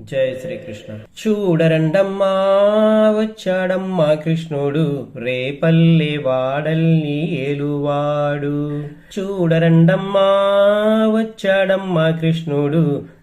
జయ శ్రీకృష్ణ. చూడరండమ్మా వచ్చాడమ్మా కృష్ణుడు. రేపల్లి వాడల్ని ఏలువాడు. చూడరండమ్మా వచ్చాడమ్మా కృష్ణుడు.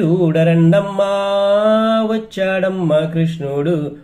చూడరండమ్మా వచ్చాడమ్మా కృష్ణుడు.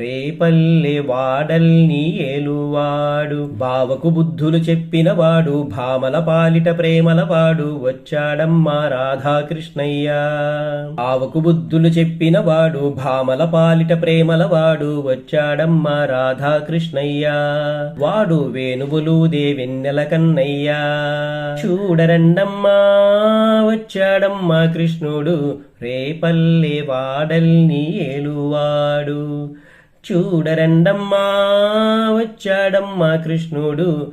రేపల్లె వాడల్ని ఏలువాడు. బావకు బుద్ధులు చెప్పినవాడు భామల పాలిట ప్రేమలవాడు. వచ్చాడమ్మా రాధాకృష్ణయ్య. ఆవకు బుద్ధులు చెప్పినవాడు భామల పాలిట ప్రేమలవాడు. వచ్చాడమ్మా రాధాకృష్ణయ్య. వాడు వేణువులు దేవెన్నెల కన్నయ్యా. చూడరండమ్మా వచ్చాడమ్మా కృష్ణుడు. రేపల్లె వాడల్ని ఏలువాడు. చూడరండమ్మా వచ్చాడమ్మా కృష్ణుడు.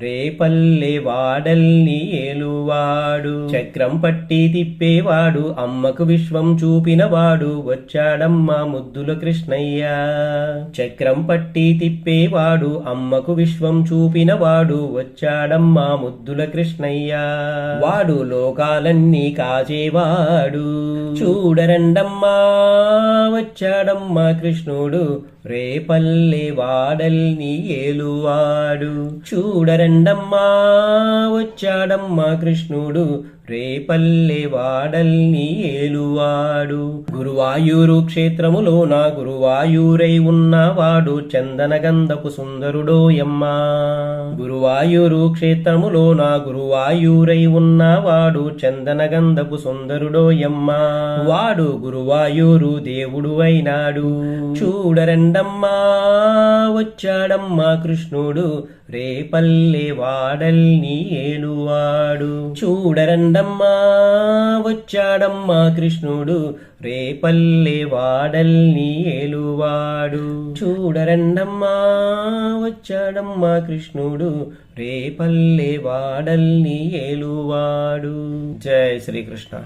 రేపల్లె వాడల్ని ఏలువాడు. చక్రం పట్టి తిప్పేవాడు అమ్మకు విశ్వం చూపినవాడు వచ్చాడమ్మా ముద్దుల కృష్ణయ్య. చక్రం పట్టి తిప్పేవాడు అమ్మకు విశ్వం చూపినవాడు వచ్చాడమ్మా ముద్దుల కృష్ణయ్య. వాడు లోకాలన్నీ కాచేవాడు. చూడరండమ్మా. వచ్చాడమ్మా కృష్ణుడు రేపల్లె వాడల్ని ఏలువాడు. చూడరండమ్మా వచ్చాడమ్మా కృష్ణుడు రేపల్లె వాడల్ని ఏలువాడు. గురువాయూరు క్షేత్రములో నా గురువాయూరై ఉన్నవాడు చందనగంధపు సుందరుడోయమ్మా గురువాయూరు క్షేత్రములో నా గురువాయూరై ఉన్నవాడు చందనగంధపు సుందరుడోయమ్మా వాడు గురువాయూరు దేవుడు అయినాడు చూడరండమ్మా వచ్చాడమ్మా కృష్ణుడు. రేపల్లె వాడల్ని ఏలువాడు చూడరండమ్మా వచ్చాడమ్మా కృష్ణుడు. రేపల్లె వాడల్ని ఏలువాడు. చూడరండమ్మా వచ్చాడమ్మా కృష్ణుడు. రేపల్లె వాడల్ని ఏలువాడు. జయ శ్రీకృష్ణ.